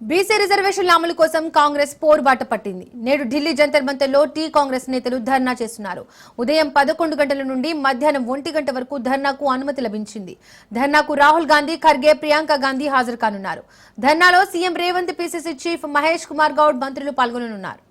BC రిజర్వేషన్ల అమలు కోసం కాంగ్రెస్ పోరుబాట పట్టింది. నేడు ఢిల్లీ జంతర్ మంతర్లో టీ కాంగ్రెస్ నేతలు ధర్నా చేస్తున్నారు. ఉదయం పదకొండు గంటల నుండి మధ్యాహ్నం ఒంటి గంట వరకు ధర్నాకు అనుమతి లభించింది. ధర్నాకు రాహుల్ గాంధీ ఖర్గే ప్రియాంక గాంధీ హాజరు కానున్నారు. ధర్నాలో CM Revanth PCC chief Mahesh Kumar Goud మంత్రులు పాల్గొననున్నారు.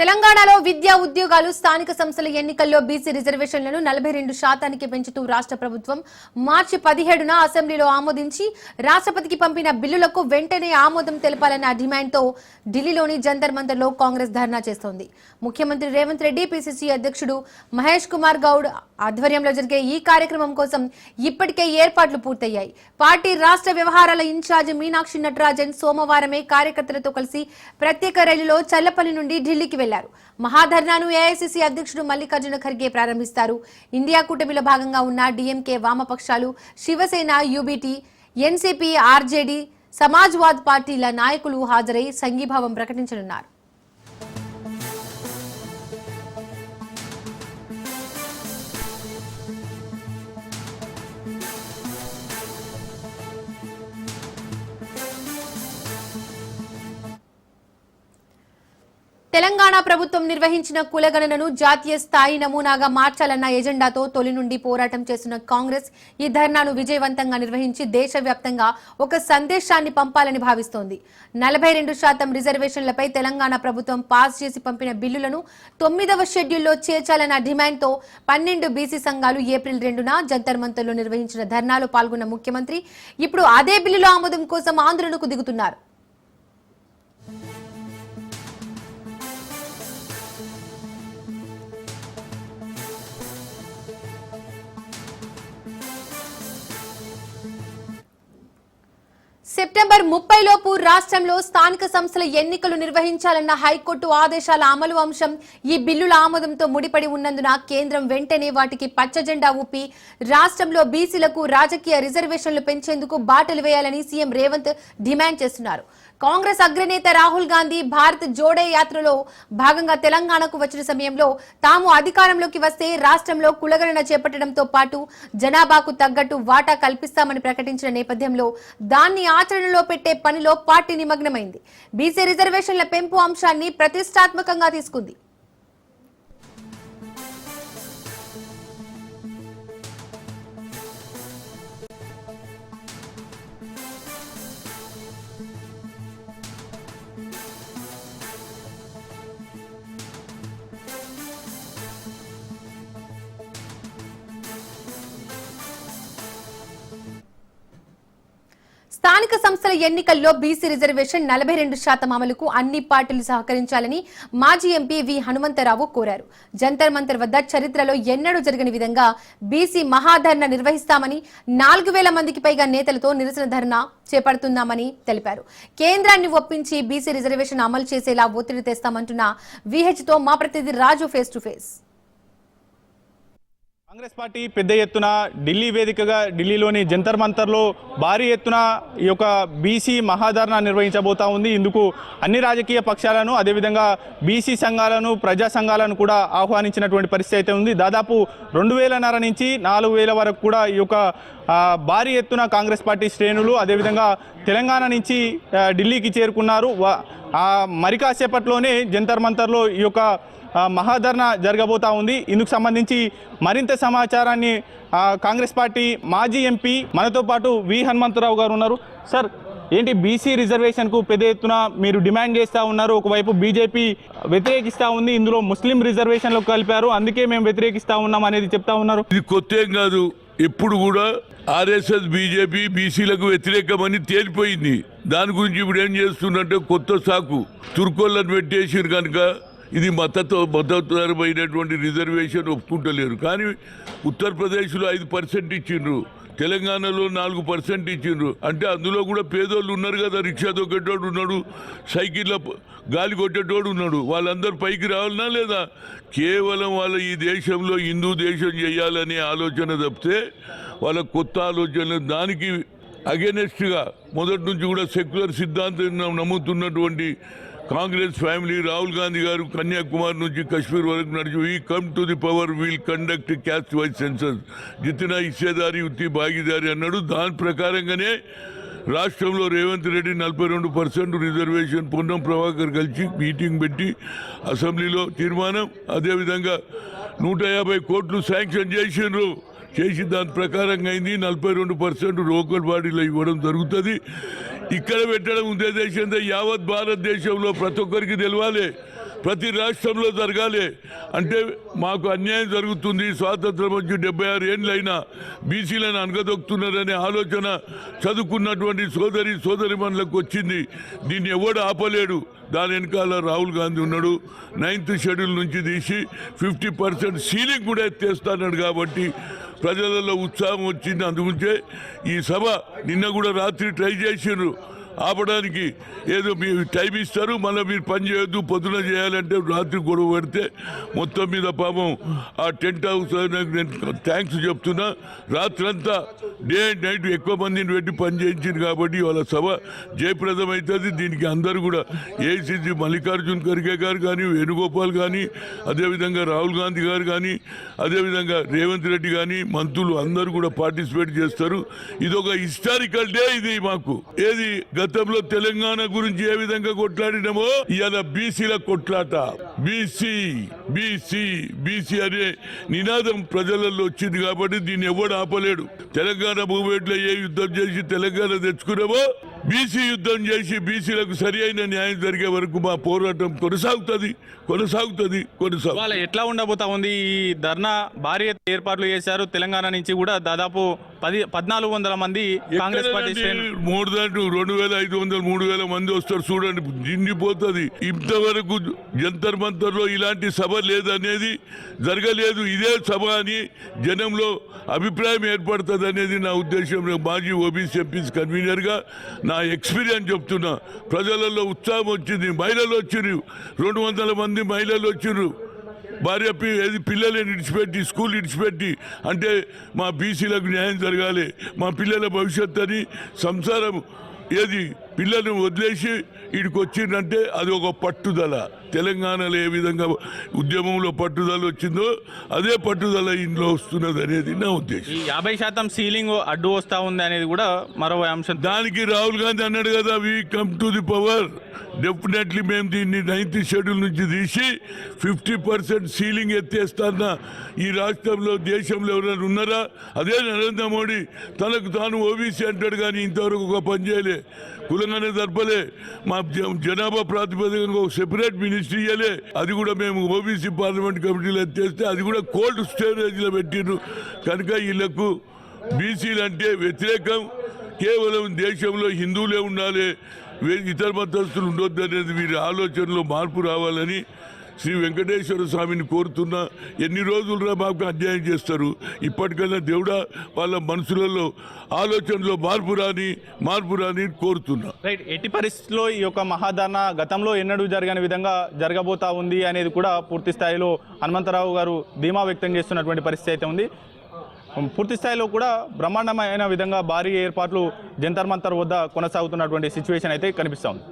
తెలంగాణలో విద్యా ఉద్యోగాలు స్థానిక సంస్థల ఎన్నికల్లో బీసీ రిజర్వేషన్లను నలభై రెండు శాతానికి పెంచుతూ రాష్ట్ర ప్రభుత్వం మార్చి పదిహేడున అసెంబ్లీలో ఆమోదించి రాష్ట్రపతికి పంపిన బిల్లులకు వెంటనే ఆమోదం తెలపాలన్న డిమాండ్తో ఢిల్లీలోని జంతర్ మంతర్లో కాంగ్రెస్ ధర్నా చేస్తోంది. ముఖ్యమంత్రి రేవంత్ రెడ్డి పిసిసి అధ్యక్షుడు మహేష్ కుమార్ గౌడ్ ఆధ్వర్యంలో జరిగే ఈ కార్యక్రమం కోసం ఇప్పటికే ఏర్పాట్లు పూర్తయ్యాయి. పార్టీ రాష్ట్ర వ్యవహారాల ఇన్ఛార్జ్ మీనాక్షి నటరాజన్ సోమవారమే కార్యకర్తలతో కలిసి ప్రత్యేక రైలులో చల్లపల్లి నుండి ఢిల్లీకి వెళ్ళారు. మహాధర్నాను ఏఐసిసి అధ్యక్షుడు మల్లికార్జున ఖర్గే ప్రారంభిస్తారు. ఇండియా కూటమిలో భాగంగా ఉన్న డిఎంకే వామపక్షాలు Shiv Sena UBT NCP RJD Samajwad పార్టీల నాయకులు హాజరై సంఘీభావం ప్రకటించనున్నారు. తెలంగాణ ప్రభుత్వం నిర్వహించిన కులగణనను జాతీయ స్థాయి నమూనాగా మార్చాలన్న ఎజెండాతో తొలి నుండి పోరాటం చేస్తున్న కాంగ్రెస్ ఈ ధర్నాను విజయవంతంగా నిర్వహించి దేశవ్యాప్తంగా ఒక సందేశాన్ని పంపాలని భావిస్తోంది. నలభై రెండు శాతం రిజర్వేషన్లపై తెలంగాణ ప్రభుత్వం పాస్ చేసి పంపిన బిల్లులను తొమ్మిదవ షెడ్యూల్లో చేర్చాలన్న డిమాండ్తో పన్నెండు బీసీ సంఘాలు ఏప్రిల్ రెండున జంతర్ మంతర్లో నిర్వహించిన ధర్నాలో పాల్గొన్న ముఖ్యమంత్రి ఇప్పుడు అదే బిల్లుల ఆమోదం కోసం ఆందోళనకు దిగుతున్నారు. సెప్టెంబర్ ముప్పై లోపు రాష్ట్రంలో స్థానిక సంస్థల ఎన్నికలు నిర్వహించాలన్న హైకోర్టు ఆదేశాల అమలు అంశం ఈ బిల్లుల ఆమోదంతో ముడిపడి ఉన్నందున కేంద్రం వెంటనే వాటికి పచ్చజెండా ఊపి రాష్ట్రంలో బీసీలకు రాజకీయ రిజర్వేషన్లు పెంచేందుకు బాటలు వేయాలని సీఎం రేవంత్ డిమాండ్ చేస్తున్నారు. కాంగ్రెస్ అగ్రనేత రాహుల్ గాంధీ భారత్ జోడే యాత్రలో భాగంగా తెలంగాణకు వచ్చిన సమయంలో తాము అధికారంలోకి వస్తే రాష్ట్రంలో కులగణన చేపట్టడంతో పాటు జనాభాకు తగ్గట్టు వాటా కల్పిస్తామని ప్రకటించిన నేపథ్యంలో దాన్ని ఆచరణలో పెట్టే పనిలో పార్టీ నిమగ్నమైంది. బీసీ రిజర్వేషన్ల పెంపు అంశాన్ని ప్రతిష్టాత్మకంగా తీసుకుంది. స్థానిక సంస్థల ఎన్నికల్లో బీసీ రిజర్వేషన్ నలభై రెండు శాతం అమలుకు అన్ని పార్టీలు సహకరించాలని మాజీ ఎంపీ వి హనుమంతరావు కోరారు. జంతర్ మంతర్ వద్ద చరిత్రలో ఎన్నడూ జరగని విధంగా బీసీ మహాధర్నా నిర్వహిస్తామని నాలుగు వేల మందికి పైగా నేతలతో నిరసన ధర్నా చేపడుతున్నామని తెలిపారు. కేంద్రాన్ని ఒప్పించి బీసీ రిజర్వేషన్ అమలు చేసేలా ఒత్తిడి తెస్తామంటున్న విహెచ్తో మా ప్రతినిధి Raju face to face. Congress party పెద్ద ఎత్తున ఢిల్లీ వేదికగా ఢిల్లీలోని జంతర్ మంతర్లో భారీ ఎత్తున ఈ యొక్క బీసీ మహాధరణ నిర్వహించబోతా ఉంది. ఇందుకు అన్ని రాజకీయ పక్షాలను అదేవిధంగా బీసీ సంఘాలను ప్రజా సంఘాలను కూడా ఆహ్వానించినటువంటి పరిస్థితి అయితే ఉంది. దాదాపు రెండు వేలన్నర నుంచి నాలుగు వేల వరకు కూడా ఈ యొక్క భారీ ఎత్తున కాంగ్రెస్ పార్టీ శ్రేణులు అదేవిధంగా తెలంగాణ నుంచి ఢిల్లీకి చేరుకున్నారు. మరి కాసేపట్లోనే జంతర్ మంతర్లో ఈ యొక్క మహాధరణ జరగబోతా ఉంది. ఇందుకు సంబంధించి మరింత సమాచారాన్ని కాంగ్రెస్ పార్టీ మాజీ ఎంపీ మనతో పాటు వి హనుమంతరావు గారు ఉన్నారు. సార్ ఏంటి బీసీ రిజర్వేషన్కు పెద్ద ఎత్తున మీరు డిమాండ్ చేస్తూ ఉన్నారు. ఒకవైపు బీజేపీ వ్యతిరేకిస్తూ ఉంది. ఇందులో ముస్లిం రిజర్వేషన్లు కలిపారు. అందుకే మేము వ్యతిరేకిస్తూ ఉన్నాం అనేది చెప్తా ఉన్నారు. ఇది కొత్త ఏం కాదు. ఎప్పుడు కూడా ఆర్ఎస్ఎస్ బీజేపీ బీసీలకు వ్యతిరేకమని తేలిపోయింది. దాని గురించి ఇప్పుడు ఏం చేస్తుందంటే కొత్త సాకు. తుర్కోళ్ళను పెట్టేసారు కనుక ఇది మతతో మతపరమైనటువంటి రిజర్వేషన్ ఒప్పుకుంటలేరు. కానీ ఉత్తరప్రదేశ్లో ఐదు పర్సెంట్ ఇచ్చిండ్రు. తెలంగాణలో నాలుగు పర్సెంట్ ఇచ్చిండ్రు. అంటే అందులో కూడా పేదోళ్ళు ఉన్నారు కదా రిక్షా దొక్కేటోడు ఉన్నాడు సైకిళ్ళ గాలి కొట్టేటోడు ఉన్నాడు. వాళ్ళందరూ పైకి రావాలనా లేదా? కేవలం వాళ్ళ ఈ దేశంలో హిందూ దేశం చేయాలనే ఆలోచన తప్పితే వాళ్ళ కొత్త ఆలోచన దానికి అగెనెస్ట్గా మొదటి నుంచి కూడా సెక్యులర్ సిద్ధాంతం నమ్ముతున్నటువంటి కాంగ్రెస్ ఫ్యామిలీ రాహుల్ గాంధీ గారు కన్యాకుమారి నుంచి కశ్మీర్ వరకు నడిచి. ఈ come to the power we'll conduct caste wise census. జితిన ఇచ్చేదారి ఉత్తి భాగీదారి అన్నాడు. దాని ప్రకారంగానే రాష్ట్రంలో రేవంత్ రెడ్డి నలభై రెండు పర్సెంట్ రిజర్వేషన్ పొన్నం ప్రభాకర్ కలిసి మీటింగ్ పెట్టి అసెంబ్లీలో తీర్మానం. అదేవిధంగా నూట యాభై కోట్లు శాంక్షన్ చేసిండ్రు. చేసి దాని ప్రకారంగా అయింది. నలభై రెండు పర్సెంట్ లోకల్ బాడీలో ఇవ్వడం జరుగుతుంది. ఇక్కడ పెట్టడం ఉద్దేశంతో యావత్ భారతదేశంలో ప్రతి ఒక్కరికి తెలవాలి. ప్రతి రాష్ట్రంలో జరగాలి. అంటే మాకు అన్యాయం జరుగుతుంది. స్వాతంత్రం వచ్చి డెబ్బై ఆరు ఏళ్ళైనా బీసీలను అనగదొక్కుతున్నారనే ఆలోచన చదువుకున్నటువంటి సోదరి సోదరి వచ్చింది. దీన్ని ఎవడు ఆపలేడు. దాని వెనకాల రాహుల్ గాంధీ ఉన్నాడు. నైన్త్ షెడ్యూల్ నుంచి తీసి ఫిఫ్టీ పర్సెంట్ సీలింగ్ కూడా ఎత్తేస్తాడు కాబట్టి ప్రజలలో ఉత్సాహం వచ్చింది. అందుకుంటే ఈ సభ నిన్న కూడా రాత్రి ట్రై చేసిండ్రు. ఆపడానికి ఏదో మీరు టైం ఇస్తారు మళ్ళీ మీరు పని చేయొద్దు పొద్దున చేయాలంటే రాత్రి గొడవ పెడితే మొత్తం మీద పాపం ఆ టెంట్ హౌస్ నేను థ్యాంక్స్ చెప్తున్నా. రాత్రంతా డే అండ్ నైట్ ఎక్కువ మందిని పెట్టి పని చేయించింది కాబట్టి వాళ్ళ సభ జయప్రదం అవుతుంది దీనికి అందరూ కూడా ఏసీసీ మల్లికార్జున్ ఖర్గే గారు కానీ వేణుగోపాల్ కానీ అదేవిధంగా రాహుల్ గాంధీ గారు కానీ అదేవిధంగా రేవంత్ రెడ్డి కానీ మంత్రులు అందరూ కూడా పార్టిసిపేట్ చేస్తారు. ఇది ఒక హిస్టారికల్ డే ఇది మాకు. ఏది గతంలో తెలంగాణ గురించి ఏ విధంగా కొట్లాడినామో ఇవాళ బీసీల కొట్లాట. బీసీ బీసీ బీసీ అనే నినాదం ప్రజలలో వచ్చింది కాబట్టి దీన్ని ఎవడు ఆపలేడు. తెలంగాణ మూవ్మెంట్లో ఏ యుద్ధం చేసి తెలంగాణ తెచ్చుకున్నామో బీసీ యుద్ధం చేసి బీసీలకు సరి అయిన న్యాయం జరిగే వరకు మా పోరాటం కొనసాగుతుంది కొనసాగుతుంది కొనసాగు ఇవాళ ఎట్లా ఉండబోతా ఉంది? ఈ ధర్నా భారీ ఏర్పాట్లు చేశారు. తెలంగాణ నుంచి కూడా దాదాపు పది పద్నాలుగు వందల మంది కాంగ్రెస్ పార్టీ మూడు దాంట్లో రెండు వేల ఐదు వందలు మూడు వేల మంది వస్తారు. చూడండి జిండిపోతుంది ఇంతవరకు జంతర్ మంతర్లో ఇలాంటి సభ లేదనేది జరగలేదు. ఇదే సభ అని జనంలో అభిప్రాయం ఏర్పడుతుంది అనేది నా ఉద్దేశం మాజీ ఓబీసీ ఎంపీస్ కన్వీనర్గా నా ఎక్స్పీరియన్స్ చెప్తున్నా. ప్రజలలో ఉత్సాహం వచ్చింది. మహిళలు వచ్చిర్రు. రెండు వందల మంది మహిళలు వచ్చిర్రు. భార్య పి- ఏది పిల్లలని ఇడిచిపెట్టి స్కూల్ ఇడిచిపెట్టి అంటే మా బీసీలకు న్యాయం జరగాలి. మా పిల్లల భవిష్యత్తు అని సంసారం ఏది పిల్లలను వదిలేసి ఇక్కడికి వచ్చిందంటే అది ఒక పట్టుదల. తెలంగాణలో ఏ విధంగా ఉద్యమంలో పట్టుదల వచ్చిందో అదే పట్టుదల ఇంట్లో వస్తున్నది అనేది నా ఉద్దేశం. ఈ యాభై శాతం సీలింగ్ అడ్డు వస్తా ఉంది అనేది కూడా మరో అంశం. దానికి రాహుల్ గాంధీ అన్నాడు కదా we come to the power definitely మేము దీన్ని నైన్త్ షెడ్యూల్ నుంచి తీసి ఫిఫ్టీ పర్సెంట్ సీలింగ్ ఎత్తేస్తాన్న ఈ రాష్ట్రంలో దేశంలో ఎవరైనా ఉన్నారా? అదే నరేంద్ర మోడీ తనకు తాను ఓబీసీ అంటాడు కానీ ఇంతవరకు ఒక పని చేయలే. కులంగానే జరపలే. మా జనాభా ప్రాతిపదికన ఒక సెపరేట్ మినిస్ట్రీ ఇయ్యలే. అది కూడా మేము ఓబీసీ పార్లమెంట్ కమిటీలో ఎత్తేస్తే అది కూడా కోల్డ్ స్టోరేజ్లో పెట్టిండ్రు కనుక వీళ్ళకు బీసీలు అంటే వ్యతిరేకం. కేవలం దేశంలో హిందువులే ఉండాలి. ఇతర మతస్థులు ఉండొద్దు అనేది వీరి ఆలోచనలో మార్పు రావాలని శ్రీ వెంకటేశ్వర స్వామిని కోరుతున్నా ఎన్ని రోజులు మాకు అన్యాయం చేస్తారు? ఇప్పటికైనా దేవుడా వాళ్ళ మనసులలో ఆలోచనలో మార్పు రాని మార్పు రాని కోరుతున్నా. రైట్ ఎట్టి పరిస్థితుల్లో ఈ యొక్క మహాధర్నా గతంలో ఎన్నడూ జరగని విధంగా జరగబోతా ఉంది అనేది కూడా పూర్తి స్థాయిలో హనుమంతరావు గారు ధీమా వ్యక్తం చేస్తున్నటువంటి పరిస్థితి అయితే ఉంది. పూర్తి స్థాయిలో కూడా బ్రహ్మాండమైన విధంగా భారీ ఏర్పాట్లు జంతర్ మంతర్ వద్ద కొనసాగుతున్నటువంటి సిచ్యువేషన్ అయితే కనిపిస్తుంది